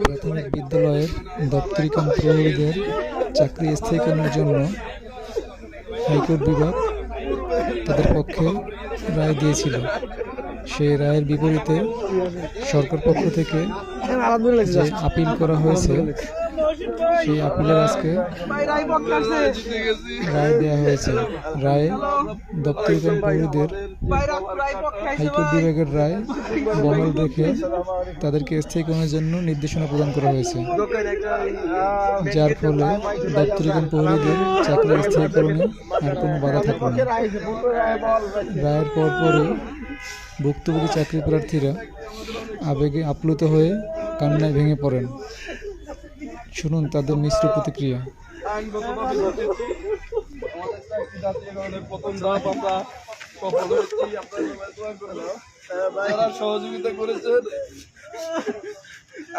প্রাথমিক বিদ্যালয়ের দপ্তরিক প্রহরীদের চাকরি স্থায়ীকরণের জন্য হাইকোর্ট বিভাগ তাদের পক্ষে রায় দিয়েছিল। সেই রায়ের বিপরীতে সরকার পক্ষ থেকে আপিল করা হয়েছে সেই আপিলের আজকে রায় দেওয়া হয়েছে। রায়ে দপ্তরিকরণ প্রহরীদের হাইকোর্ট বিভাগের রায় বহাল রেখে তাদেরকে স্থায়ীকরণের জন্য নির্দেশনা প্রদান করা হয়েছে। যার ফলে দপ্তরিকরণ প্রহরীদের চাকরি স্থায়ীকরণে আর কোনো বাধা থাকবে না। রায়ের পর পরে ভুক্তভোগী চাকরি প্রার্থীরা আবেগে আপ্লুত হয়ে কান্নায় ভেঙে পড়েন। শুনুন তাদের মিশ্র প্রতিক্রিয়া।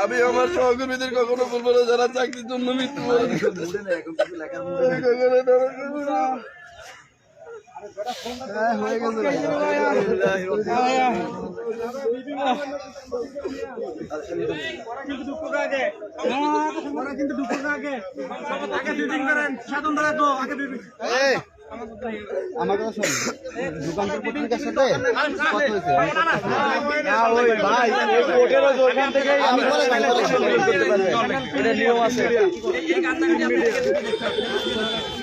আমি আমার সহকর্মীদের কখনো বলব না যারা চাকরির জন্য মৃত্যু সহযোগিতা চাকরির জন্য মৃত্যু আমার কথা শোন কথা হয়েছে আমি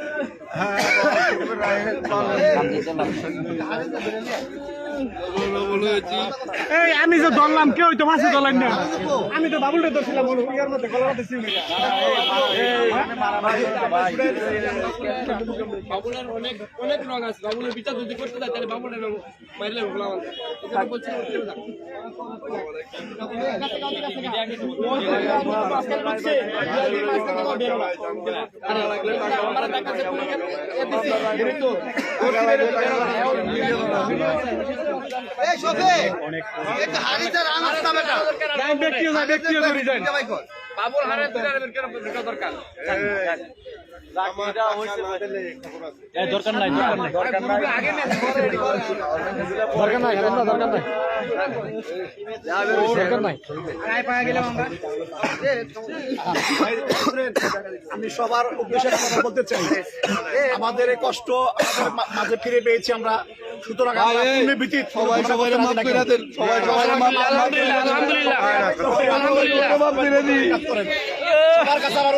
哈哈哈哈哈 এই আমি যে ধরলাম কেউ তো মাছে ধরলাম না আমি তো বাবুলটা ধরছিলাম বলো ইয়ার মধ্যে গলা মধ্যে সিউ বাবুলের অনেক অনেক রং আছে বাবুলের বিচার যদি করতে যায় তাহলে বাবুলের মারলে ভোলা বলছি ব্যক্তিও যায় ব্যক্তিও ধরি যায় বাবুল হারে দুটা দরকার? দরকার নাই দরকার নাই। দরকার নাই। দরকার নাই আমি সবার উদ্দেশ্যে কথা বলতে চাই। আমাদের এই কষ্ট আমাদের মাঝে ফিরে পেয়েছি আমরা। সুতরাং সবাই সবাই মাফ করে দেন। সবাই সবাই মাফ আলহামদুলিল্লাহ আলহামদুলিল্লাহ। আলহামদুলিল্লাহ। আমার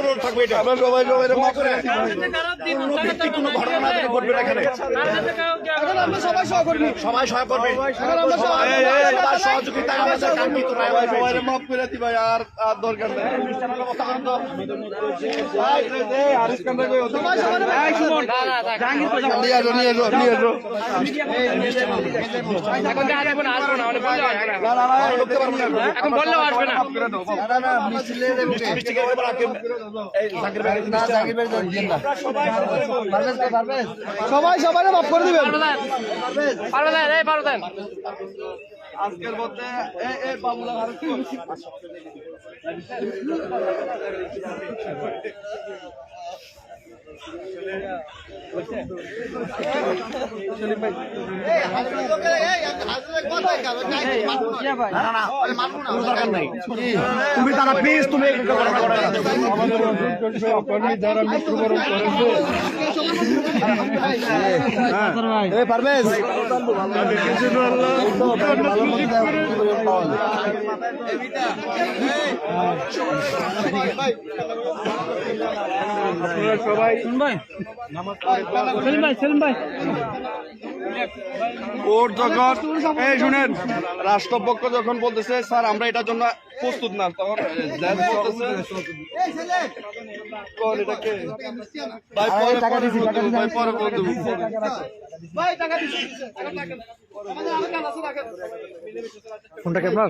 আমরা সবাই সবাই মাফ করে দিই কোনো ভিত্তিক কোনো ঘটনা ঘটবে না এখানে। সবাই সহকর্মী। সবাই সহায় সবার সহযোগিতায় আমাদের কাঙ্ক্ষিত সবাই সবাই। মাফ করে আর আর দরকার নেই। এখন বললেও আসবে না। সবাই সবাই মাফ করে দিবেন। আজকের মধ্যে এই এই বাবুলা হারিস তুমি তারা প্লিজ তুমি এই ঘটনা ঘটায় যখন এই শুনেন রাষ্ট্রপক্ষ যখন বলতেছে স্যার আমরা এটার জন্য প্রস্তুত না। তখন। ফোনটা কি আপনার?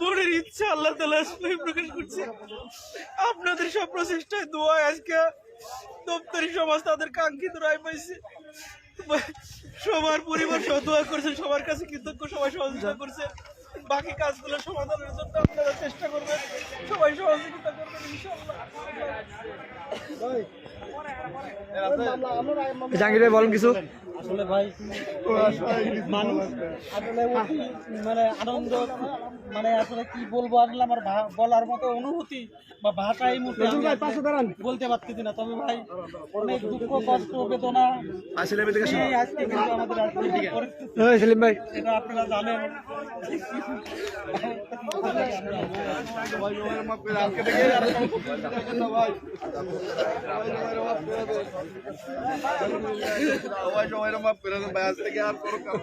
বোনের ইচ্ছা আল্লাহ তালা আসলে প্রকাশ করছে। আপনাদের সব প্রচেষ্টায় দোয়া আজকে দপ্তরি সমাজ তাদের কাঙ্ক্ষিত রায় পাইছে। সবার পরিবার সহ দোয়া করছে সবার কাছে কৃতজ্ঞ সবাই সহযোগিতা করছে। বাকি কাজগুলো সমাধানের জন্য আপনারা চেষ্টা করবেন। সবাই সহযোগিতা করবেন ইনশাআল্লাহ। জাহাঙ্গীর ভাই বলেন কিছু আসলে ভাই মানুষ আসলে মানে আনন্দ মানে আসলে কি বলব আসলে আমার ভা- বলার মতো অনুভূতি বা ভাষা এই মুহূর্তে ভাই বলতে পারতেছি না তবে ভাই অনেক দুঃখ কষ্ট বেদনা এই আজকে কিন্তু আমাদের পরিস্থিতি ভাই এটা আপনারা জানেন সবাই সবাই মাফ করে দেন ভাই আজ থেকে আর কোনো কাম।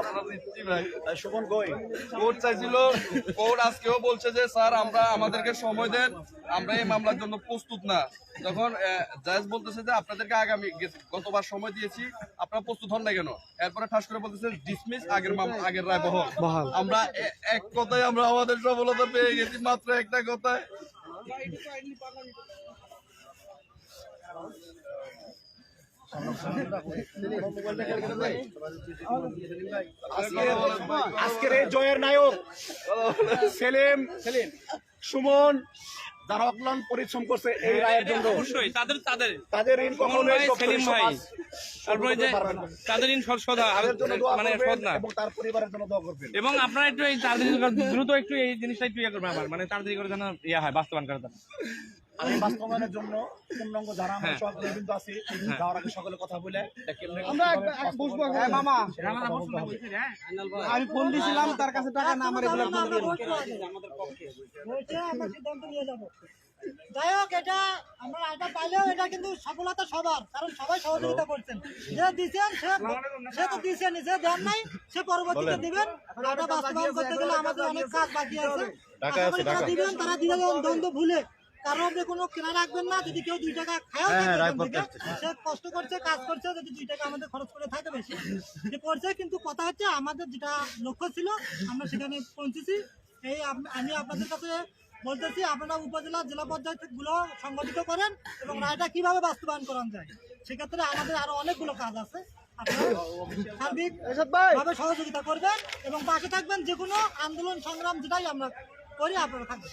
আপনারা দিচ্ছি ভাই সুমন কই কোর্ট চাইছিল কোর্ট আজকেও বলছে যে স্যার আমরা আমাদেরকে সময় দেন আমরা এই মামলার জন্য প্রস্তুত না যখন জাজ বলতেছে যে আপনাদেরকে আগামী গতবার সময় দিয়েছি আপনারা প্রস্তুত হন না কেন এরপরে ঠাস করে বলতেছে ডিসমিস আগের আগের রায় বহল আমরা এক কথায় আমরা আমাদের সফলতা পেয়ে গেছি, মাত্র একটা কথায় আজকের এই জয়ের নায়ক সেলিম সেলিম সুমন যারা অক্লান্ত পরিশ্রম করছে এই রায়ের জন্য। অবশ্যই তাদের তাদের তাদের ঋণ কখনোই ভাই, সেলিম ভাই। তারপরে যে তাদের ঋণ সদা মানে সদ না। এবং তার পরিবারের জন্য দোয়া করবেন। এবং আপনারা একটু এই তাড়াতাড়ি দ্রুত একটু এই জিনিসটা একটু ইয়ে করবেন আমার মানে তাড়াতাড়ি করে যেন ইয়ে হয় বাস্তবায়ন করে বাস্তবায়নের জন্য পূর্ণাঙ্গ যারা আমার হ্যাঁ। কিন্তু আছে যাওয়ার আগে সকলে কথা বলে আমরা বসবো মামা। আমি ফোন দিয়েছিলাম তার কাছে টাকা না আমার এগুলো ফোন দিয়ে আমরা সিদ্ধান্ত নিয়ে যাব। যাই হোক এটা আমরা এটা পাইলেও এটা কিন্তু সফলতা সবার কারণ সবাই সহযোগিতা করছেন। যে দিচ্ছেন সে সে তো দিচ্ছেন যে দেন নাই সে পরবর্তীতে দিবেন। এটা বাস্তবায়ন করতে গেলে আমাদের অনেক কাজ বাকি আছে। তারা দিবেন তারা দিলে দ্বন্দ্ব ভুলে। কারও আপনি কোনো কেনা রাখবেন না যদি কেউ দুই টাকা থাকে এখান থেকে, সে কষ্ট করছে কাজ করছে যদি দুই টাকা আমাদের খরচ করে থাকে বেশি। যে করছে কিন্তু কথা হচ্ছে আমাদের যেটা লক্ষ্য ছিল আমরা সেখানে পৌঁছেছি। এই আমি আপনাদের কাছে বলতেছি আপনারা উপজেলা জেলা পর্যায়গুলো সংগঠিত করেন এবং রায়টা কীভাবে বাস্তবায়ন করানো যায় সেক্ষেত্রে আমাদের আরও অনেকগুলো কাজ আছে। আপনারা সার্বিক ভাবে সহযোগিতা করবেন এবং পাশে থাকবেন যে কোনো আন্দোলন সংগ্রাম যেটাই আমরা করি আপনারা থাকবেন।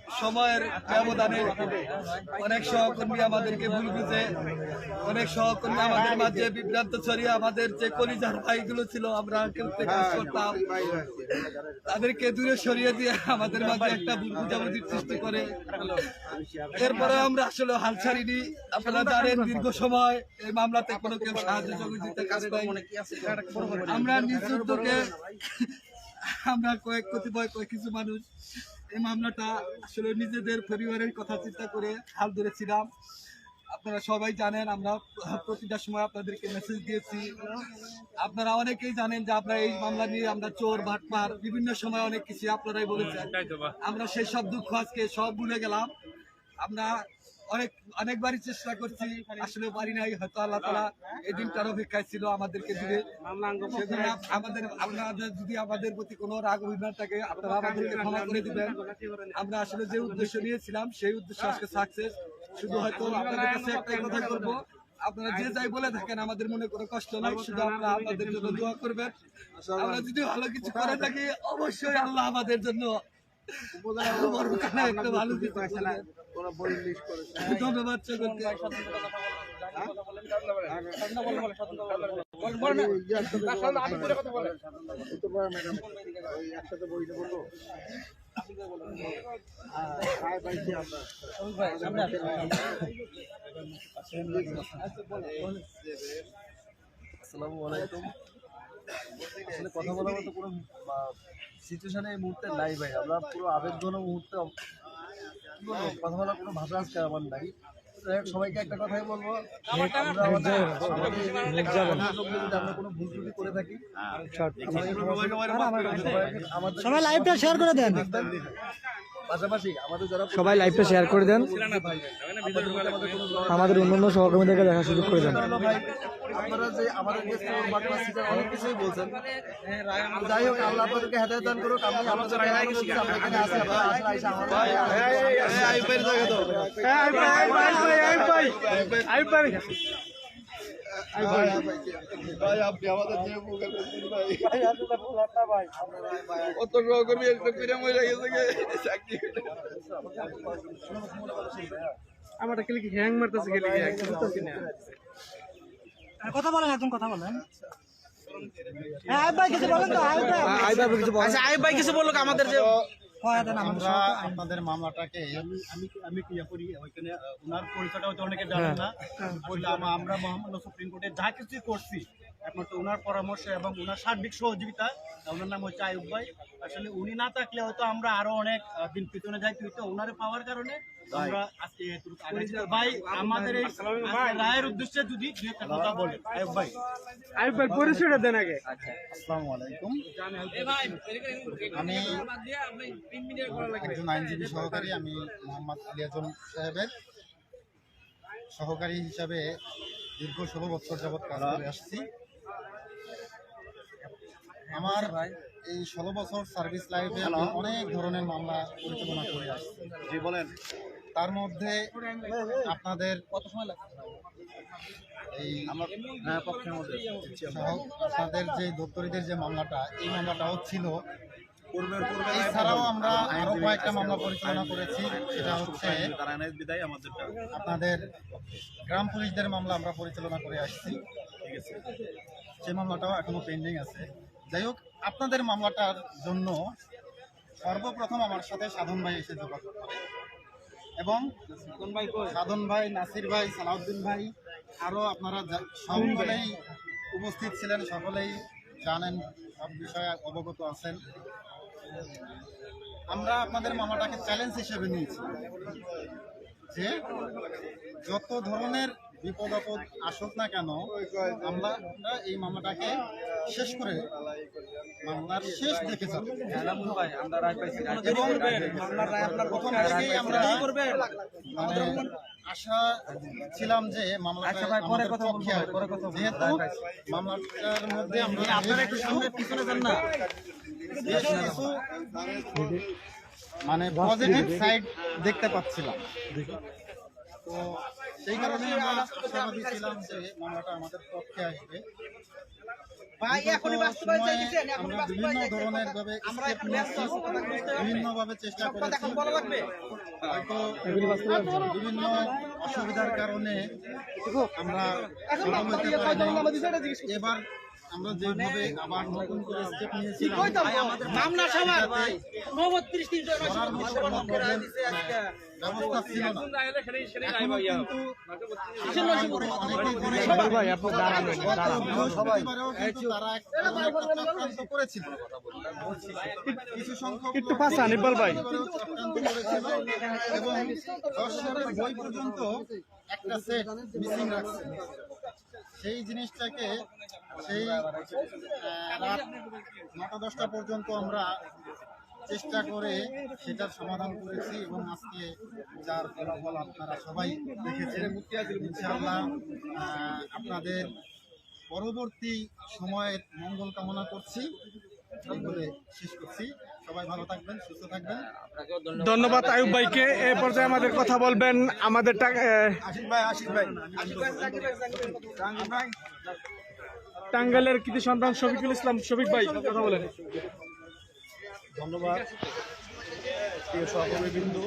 সময়ের ব্যবধানে অনেক সহকর্মী আমাদেরকে ভুল বুঝে, অনেক সহকর্মী আমাদের মাঝে বিভ্রান্ত ছড়িয়ে আমাদের যে কলিজার ভাইগুলো ছিল, আমরা কাজ করতাম। তাদেরকে দূরে সরিয়ে দিয়ে আমাদের মাঝে একটা ভুল বুঝাবুঝির সৃষ্টি করে। এরপরে আমরা আসলে হাল ছাড়িনি। আপনারা জানেন দীর্ঘ সময় এই মামলাতে কোনো কেউ সাহায্য সহযোগিতা করে নাই আমরা নিজ উদ্যোগে আমরা কয়েক কতিপয় কয়েক কিছু মানুষ এই মামলাটা আসলে নিজেদের পরিবারের কথা চিন্তা করে হাল ধরেছিলাম। আপনারা সবাই জানেন আমরা প্রতিটা সময় আপনাদেরকে মেসেজ দিয়েছি। আপনারা অনেকেই জানেন যে আমরা এই মামলা নিয়ে আমরা চোর ভাটপার বিভিন্ন সময় অনেক কিছু আপনারাই বলেছেন। আমরা সেই সব দুঃখ আজকে সব ভুলে গেলাম। আমরা অনেক অনেকবারই চেষ্টা করছি, আসলে পারি নাই, হয়তো আল্লাহ তালা এই দিনটার অপেক্ষায় ছিল আমাদেরকে দূরে সেজন্য আমাদের আপনাদের যদি আমাদের প্রতি কোনো রাগ, অভিমান থাকে, আপনারা আমাদেরকে ক্ষমা করে দিবেন। আমরা আসলে যে উদ্দেশ্য নিয়েছিলাম, সেই উদ্দেশ্য আজকে সাকসেস শুধু হয়তো আপনাদের কাছে একটাই কথা করব আপনারা যে যাই বলে থাকেন, আমাদের মনে কোনো কষ্ট নাই, শুধু আপনারা আমাদের জন্য দোয়া করবেন। আমরা যদি ভালো কিছু করে থাকি, অবশ্যই আল্লাহ আমাদের জন্য বড়খানে একটা ভালো কিছু করবেন। ধন্যবাদ সকলকে। আসসালামু আলাইকুম। আসলে কথা বলার মতো কোনো সিচুয়েশনে এই মুহূর্তে নাই ভাই। আমরা পুরো আবেগঘন মুহূর্তে বলব কথা বলার কোনো ভাষা আজকে আমার নাই। সবাইকে একটা কথাই বলব সবাই লাইভটা শেয়ার করে দেন। পাশাপাশি আমাদের যারা সবাই লাইভটা শেয়ার করে দেন আমাদের আমাদের অন্যান্য সহকর্মীদেরকে দেখার সুযোগ করে দেন আপনারা যে আমাদের অনেক কিছুই বলছেন যাই হোক আল্লাহ আপনাদেরকে হেদায়ত দান করুক আমি একটা হয়ে গেছে চাকরি আমারটা খেলে কি হ্যাং মারতেছে খেলে কি হ্যাং করতেছি না। কথা বলেন একদম কথা বলেন। হ্যাঁ আইব ভাই কিছু বলেন তো আইব ভাই। আচ্ছা আইব ভাই কিছু বলুক আমাদের যে আমাদের আমরা আপনাদের মামলাটাকে আমি আমি আমি করি ওইখানে ওনার পরিচয়টা হয়তো অনেকে জানেন না। আমরা মহামান্য সুপ্রিম কোর্টে যা কিছু করছি একমাত্র ওনার পরামর্শ এবং ওনার সার্বিক সহযোগিতা ওনার নাম হচ্ছে আয়ুব ভাই। আসলে উনি না থাকলে হয়তো আমরা আরও অনেক দিন পিছনে যাইতে হইতো ওনারে পাওয়ার কারণে। আমরা আজকে ভাই আমাদের এই রায়ের উদ্দেশ্যে যদি দু একটা কথা বলেন। আয়ুব ভাই। আইব ভাই পরিচয়টা দেন আগে। আসসালামু আলাইকুম। আমি একজন আইনজীবী সহকারী আমি মোহাম্মদ আলী আজম সাহেবের সহকারী হিসাবে দীর্ঘ ষোলো বছর যাবৎ কাজ করে আসছি। আমার এই ষোলো বছর সার্ভিস লাইফে আমি অনেক ধরনের মামলা পরিচালনা করে আসছি। জি বলেন। তার মধ্যে আপনাদের কত সময় লাগে এই আমার পক্ষের মধ্যে আপনাদের যে দপ্তরিদের যে মামলাটা এই মামলাটাও ছিল। এছাড়াও আমরা আরও কয়েকটা মামলা পরিচালনা করেছি সেটা হচ্ছে আপনাদের গ্রাম পুলিশদের মামলা আমরা পরিচালনা করে আসছি। ঠিক আছে। সেই মামলাটাও এখনও পেন্ডিং আছে। যাই হোক আপনাদের মামলাটার জন্য সর্বপ্রথম আমার সাথে সাধন ভাই এসে যোগাযোগ করে এবং সাধন ভাই নাসির ভাই সালাউদ্দিন ভাই আরও আপনারা সকলেই উপস্থিত ছিলেন সকলেই জানেন সব বিষয়ে অবগত আছেন। আমরা আপনাদের মামাটাকে চ্যালেঞ্জ হিসেবে নিয়েছি যে যত ধরনের বিপদ আপদ আসুক না কেন আমরা এই মামলাটাকে শেষ করে মামলার শেষ দেখে যাব। এবং প্রথম থেকেই আমরা মানে আশা ছিলাম যে মামলাটা পক্ষে আসবে। যেহেতু মামলাটার মধ্যে আমরা আপনারা একটু সামনে পিছনে যান না। মানে পজিটিভ সাইড দেখতে পাচ্ছিলাম। তো সেই কারণে আমরা আশাবাদী ছিলাম যে মামলাটা আমাদের পক্ষে আসবে। আমরা বিভিন্ন ধরনের ভাবে বিভিন্ন ভাবে চেষ্টা করেছি। হয়তো বিভিন্ন অসুবিধার কারণে আমরা। এবার আমরা যেভাবে আবার নতুন করে স্টেপ মামলা সবার একটা চক্রান্ত করেছিল কিছু সংখ্যক একটু পাশা নিব্বল ভাই এবং দশ বই পর্যন্ত একটা সেট মিসিং রাখছে সেই জিনিসটাকে সেই রাত নটা দশটা পর্যন্ত আমরা চেষ্টা করে সেটার সমাধান করেছি এবং আজকে যার ফলাফল আপনারা সবাই দেখেছেন আপনাদের পরবর্তী সময়ের মঙ্গল কামনা করছি। বলে শেষ করছি। সবাই ভালো থাকবেন সুস্থ থাকবেন। ধন্যবাদ। আয়ুব ভাইকে। এ পর্যায়ে আমাদের কথা বলবেন আমাদের টাঙ্গালের কৃতি সন্তান শফিকুল ইসলাম। শফিক ভাই কথা বলেন। ধন্যবাদ। প্রিয় সহকর্মী বিন্দু